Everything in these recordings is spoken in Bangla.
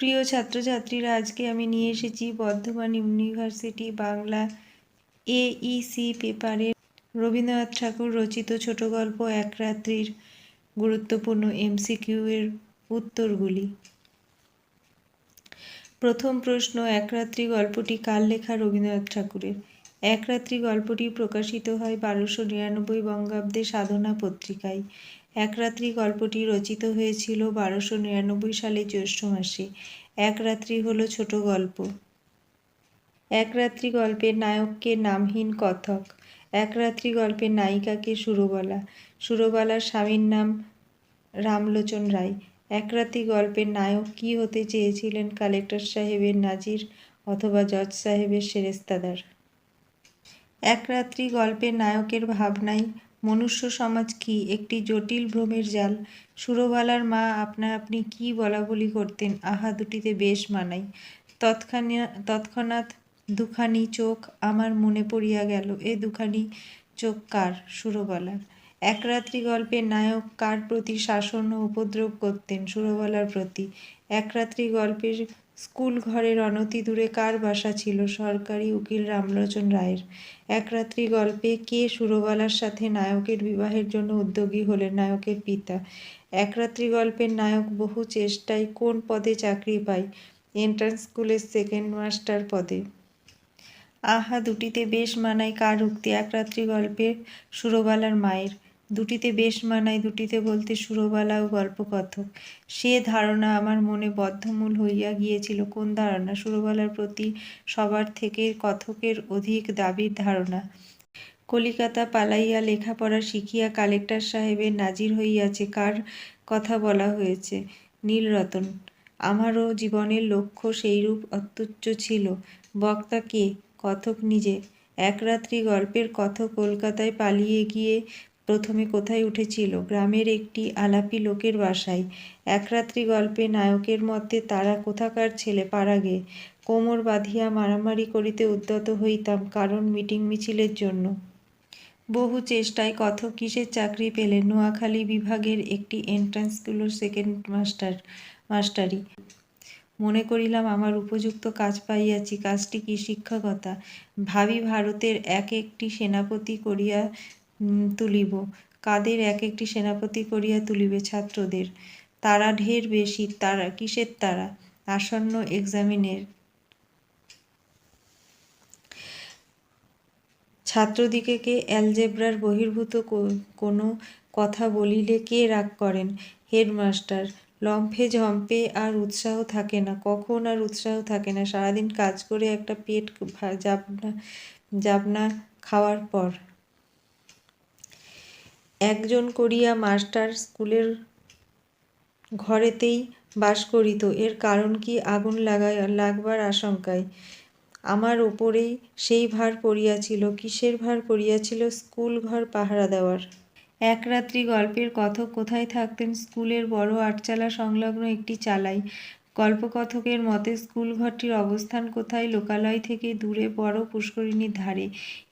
প্রিয় ছাত্রছাত্রীরা, আজকে আমি নিয়ে এসেছি বর্ধমান ইউনিভার্সিটি বাংলা এইসি পেপারে রবীন্দ্রনাথ ঠাকুর রচিত ছোট গল্প এক রাত্রির গুরুত্বপূর্ণ এমসিকিউ এর উত্তরগুলি। প্রথম প্রশ্ন, এক রাত্রি গল্পটি কার লেখা রবীন্দ্রনাথ ঠাকুরের? এক রাত্রি গল্পটি প্রকাশিত হয় বারোশো নিরানব্বই বঙ্গাব্দে সাধনা পত্রিকায়। এক রাত্রি গল্পটি রচিত হয়েছিল বারোশো নিরানব্বই সালে জ্যৈষ্ঠ মাসে। এক রাত্রি হলো ছোট গল্প। এক রাত্রি গল্পের নায়ককে নামহীন কথক। এক রাত্রি গল্পের নায়িকাকে সুরবালা। সুরবালার স্বামীর নাম রামলোচন রায়। এক রাত্রি গল্পের নায়ক কী হতে চেয়েছিলেন কালেক্টর সাহেবের নাজির অথবা জজ সাহেবের সেরেস্তাদার? এক রাত্রি গল্পের নায়কের ভাবনায়, মনুষ্য সমাজ কি একটি জটিল ভ্রমের জাল? সুরবালার মা, আপনা আপনি কি বলা বলি করতেন? আহা, দুটিতে বেশ মানাই তৎক্ষণা তৎক্ষণাৎ দুখানি চোখ আমার মনে পড়িয়া গেল, এ দুখানি চোখ কার? সুরবালার এক রাত্রি গল্পের নায়ক কার প্রতি শাসন ও উপদ্রব করতেন? সুরবালার প্রতি। এক রাত্রি গল্পের স্কুল ঘরের অনতি দূরে কার বাসা ছিল? সরকারি উকিল রামলোচন রায়ের। এক রাত্রি গল্পে কে সুরবালার সাথে নায়কের বিবাহের জন্য উদ্যোগী হলেন নায়কের পিতা? এক রাত্রি গল্পের নায়ক বহু চেষ্টায় কোন পদে চাকরি পায়? এন্ট্রান্স স্কুলের সেকেন্ড মাস্টার পদে। আহা, দুটিতে বেশ মানায় কার উক্তি? এক রাত্রি গল্পে সুরবালার মায়ের। দুটিতে বেশ মানায়, দুটিতে বলতে সুরবালা ও গল্পকথক। সে ধারণা আমার মনে বদ্ধমূল হইয়া গিয়েছিল। কোন ধারণা? সুরবালার প্রতি সবার থেকে কথকের অধিক দাবির ধারণা। কলিকাতা পালাইয়া লেখাপড়া শিখিয়া কালেক্টর সাহেবের নাজির হইয়াছে। কার কথা বলা হয়েছে? নীলরতন। আমারও জীবনের লক্ষ্য সেইরূপ অত্যুচ্চ ছিল। বক্তা কে? কথক নিজে। এক রাত্রি গল্পের কথক কলকাতায় পালিয়ে গিয়ে প্রথমে কোথায় উঠেছিল? গ্রামের একটি আলাপি লোকের বাসায়। এক রাত্রি গল্পে নায়কের মতে, তারা কোথাকার ছেলে পাড়াগে কোমর বাঁধিয়া মারামারি করিতে উদ্যত হইতাম, কারণ মিটিং মিছিলের জন্য। বহু চেষ্টায় কথক কিসের চাকরি পেলেন? নোয়াখালী বিভাগের একটি এন্ট্রান্স স্কুলের সেকেন্ড মাস্টার মাস্টারি মনে করিলাম, আমার উপযুক্ত কাজ পাইয়াছি। কাজটি কি শিক্ষকতা? ভাবি ভারতের এক একটি সেনাপতি করিয়া তুলিব। কাদের এক একটি সেনাপতি করিয়া তুলিবে ছাত্রদের? তারা ঢের বেশি, তারা, কিসের তারা? আসন্ন এক্সামিনের ছাত্রদিগকে অ্যালজেব্রার বহির্ভূত কোনো কথা বলিলে কে রাগ করেন? হেডমাস্টার, লম্ফে ঝম্পে আর উৎসাহ থাকে না, কখন আর উৎসাহ থাকে না? সারাদিন কাজ করে একটা পেট জাবনা জাবনা খাওয়ার পর। একজন করিয়া মাস্টার স্কুলের ঘরেতেই বাস করিত। এর কারণ কি? আগুন লাগায়, লাগবার আশঙ্কায়। আমার ওপরেই সেই ভার পড়িয়াছিল। কিসের ভার পড়িয়াছিল? স্কুল ঘর পাহারা দেওয়ার। এক রাত্রি গল্পের কথক কোথায় থাকতেন? স্কুলের বড় আটচালা সংলগ্ন একটি চালাই গল্পকথকের মতে স্কুল ঘরটির অবস্থান কোথায় লোকালয় থেকে দূরে বড় পুষ্করিণীর ধারে।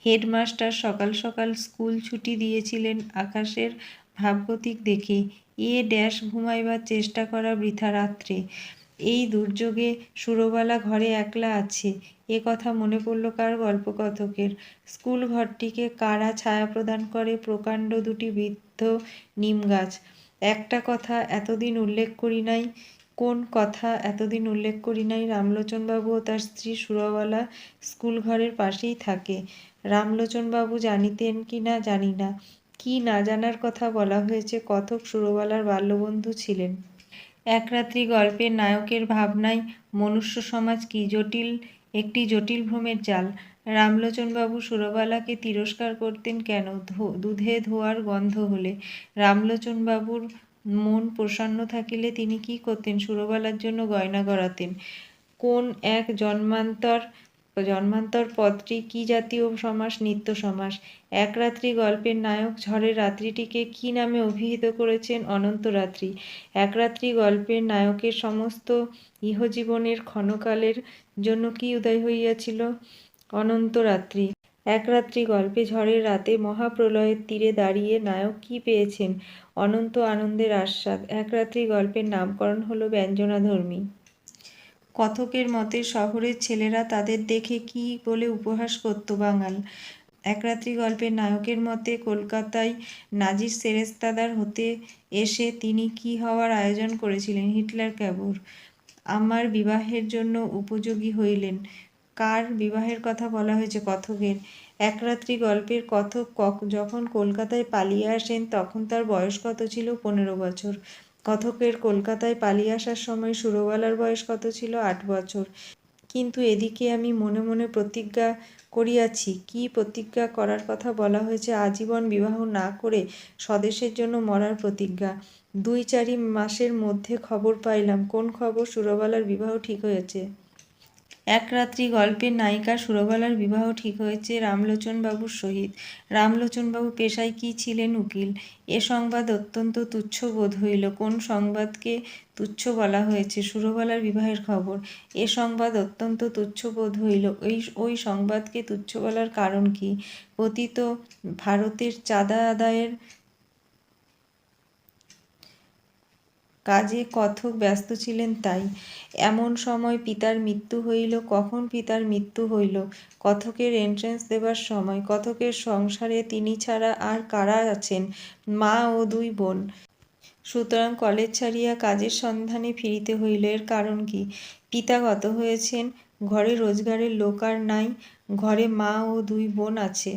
হেডমাস্টার সকাল সকাল স্কুল ছুটি দিয়েছিলেন আকাশের ভাবগতিক দেখে। এ ড্যাশ ঘুমাইবার চেষ্টা করা বৃথা রাত্রে। এই দুর্যোগে সুরবালা ঘরে একলা আছে। এ কথা মনে পড়ল কার গল্পকথকের? স্কুল ঘরটিকে কারা ছায়া প্রদান করে? প্রকাণ্ড দুটি বৃদ্ধ নিম গাছ একটা কথা এতদিন উল্লেখ করি নাই। কোন কথা এতদিন উল্লেখ করি নাই। রামলোচনবাবু ও তার স্ত্রী সুরবালা স্কুল ঘরের পাশেই থাকে। রামলোচনবাবু জানিতেন কি না জানি না। কি না জানার কথা বলা হয়েছে, কথক সুরবালার বাল্যবন্ধু ছিলেন। এক রাত্রি গল্পের নায়কের ভাবনায় মনুষ্য সমাজ কি জটিল, একটি জটিল ভ্রমের জাল। রামলোচনবাবু সুরবালাকে তিরস্কার করতেন কেন? দুধে ধোয়ার গন্ধ হলে। রামলোচনবাবুর মন প্রসন্ন থাকিলে তিনি কি করতেন? সুরবালার জন্য গয়না গড়াতেন। কোন এক জন্মান্তর জন্মান্তর পদটি কি জাতীয় সমাস, নিত্য সমাস? এক রাত্রি গল্পের নায়ক ঝড়ের রাত্রিটিকে কি নামে অভিহিত করেছেন? অনন্ত রাত্রি। এক রাত্রি গল্পের নায়কের সমস্ত ইহজীবনের ক্ষণকালের জন্য কি উদয় হইয়াছিল? অনন্ত রাত্রি। এক রাত্রি গল্পে ঝড়ের রাতে মহাপ্রলয়ের তীরে দাঁড়িয়ে নায়ক কি পেয়েছেন? অনন্ত আনন্দের আস্বাদ এক রাত্রি গল্পের নামকরণ হলো ব্যঞ্জনাধর্মী। কথকের মতে, শহরের ছেলেরা তাদের দেখে কী বলে উপহাস করত বাঙাল। একরাত্রি গল্পের নায়কের মতে, কলকাতায় নাজির সেরেস্তাদার হতে এসে তিনি কী হওয়ার আয়োজন করেছিলেন? হিটলার ক্যাবর আমার বিবাহের জন্য উপযোগী হইলেন। কার বিবাহের কথা বলা হয়েছে কথকের? একরাত্রি গল্পের কথক যখন কলকাতায় পালিয়ে আসেন, তখন তার বয়স কত ছিল? পনেরো বছর। কথকের কলকাতায় পালিয়ে আসার সময় সুরবালার বয়স কত ছিল? আট বছর। কিন্তু এদিকে আমি মনে মনে প্রতিজ্ঞা করিয়াছি, কি প্রতিজ্ঞা করার কথা বলা হয়েছে আজীবন বিবাহ না করে স্বদেশের জন্য মরার প্রতিজ্ঞা। দুই চারি মাসের মধ্যে খবর পাইলাম, কোন খবর? সুরবালার বিবাহ ঠিক হয়েছে। এক রাত্রি গল্পের নায়িকা সুরবালার বিবাহ ঠিক হয়েছে রামলোচনবাবুর সহিত। রামলোচনবাবু পেশায় কি ছিলেন উকিল? এ সংবাদ অত্যন্ত তুচ্ছ বোধ হইল। কোন সংবাদকে তুচ্ছ বলা হয়েছে? সুরবালার বিবাহের খবর। এ সংবাদ অত্যন্ত তুচ্ছ বোধ হইল। ওই ওই সংবাদকে তুচ্ছ বলার কারণ কি? পতিত ভারতের চাঁদা আদায়ের কাজে কথক ব্যস্ত ছিলেন তাই। এমন সময় পিতার মৃত্যু হইল, কখন পিতার মৃত্যু হইল? কথকের এন্ট্রেন্স দেবার সময়, কথকের সংসারে তিনি ছাড়া আর কারা আছেন? মা ও দুই বোন। সুতরাং কলেজ ছাড়িয়া কাজের সন্ধানে ফিরিতে হইল, এর কারণ কি? পিতা গত হয়েছেন, ঘরে রোজগারের লোক আর নাই, ঘরে মা ও দুই বোন আছে।